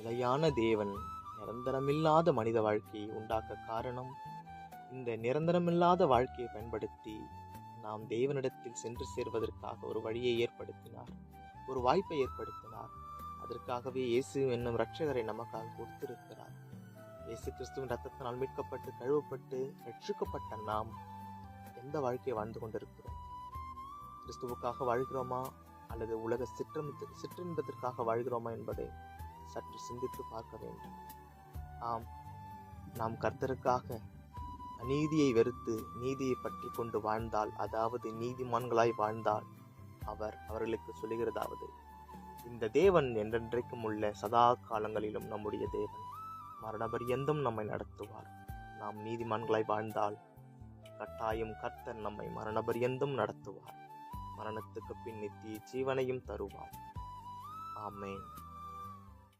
நிலையான தேவன் நிரந்தரமில்லாத மனித வாழ்க்கையை உண்டாக்க காரணம் இந்த நிரந்தரமில்லாத வாழ்க்கையை பயன்படுத்தி நாம் தேவனிடத்தில் சென்று சேர்வதற்காக ஒரு வழியை ஏற்படுத்தினார் ஒரு வாய்ப்பை ஏற்படுத்தினார். அதற்காகவே இயேசு என்னும் இரட்சகரை நமக்காக கொடுத்திருக்கிறார். இயேசு கிறிஸ்துவின் ரத்தத்தினால் மீட்கப்பட்டு கழுவப்பட்டு ரட்சிக்கப்பட்ட நாம் எந்த வாழ்க்கையை வாழ்ந்து கொண்டிருக்கிறோம்? கிறிஸ்துவுக்காக வாழ்கிறோமா? அல்லது உலக சிற்றின்ப சிற்றின்பத்திற்காக வாழ்கிறோமா என்பதை சற்று சிந்தித்து பார்க்க வேண்டும். ஆம் நாம் கர்த்தருக்காக அநீதியை வெறுத்து நீதியை பற்றி கொண்டு வாழ்ந்தால் அதாவது நீதிமான்களாய் வாழ்ந்தால் அவர் அவர்களுக்கு சொல்லுகிறதாவது இந்த தேவன் என்றென்றைக்கும் உள்ள சதா காலங்களிலும் நம்முடைய தேவன் மரணபரியந்தம் நம்மை நடத்துவார். நாம் நீதிமான்களாய் வாழ்ந்தால் கட்டாயம் கர்த்தர் நம்மை மரணபரியந்தம் நடத்துவார். மரணத்துக்கு பின் நித்திய ஜீவனையும் தருவார். ஆமேன்.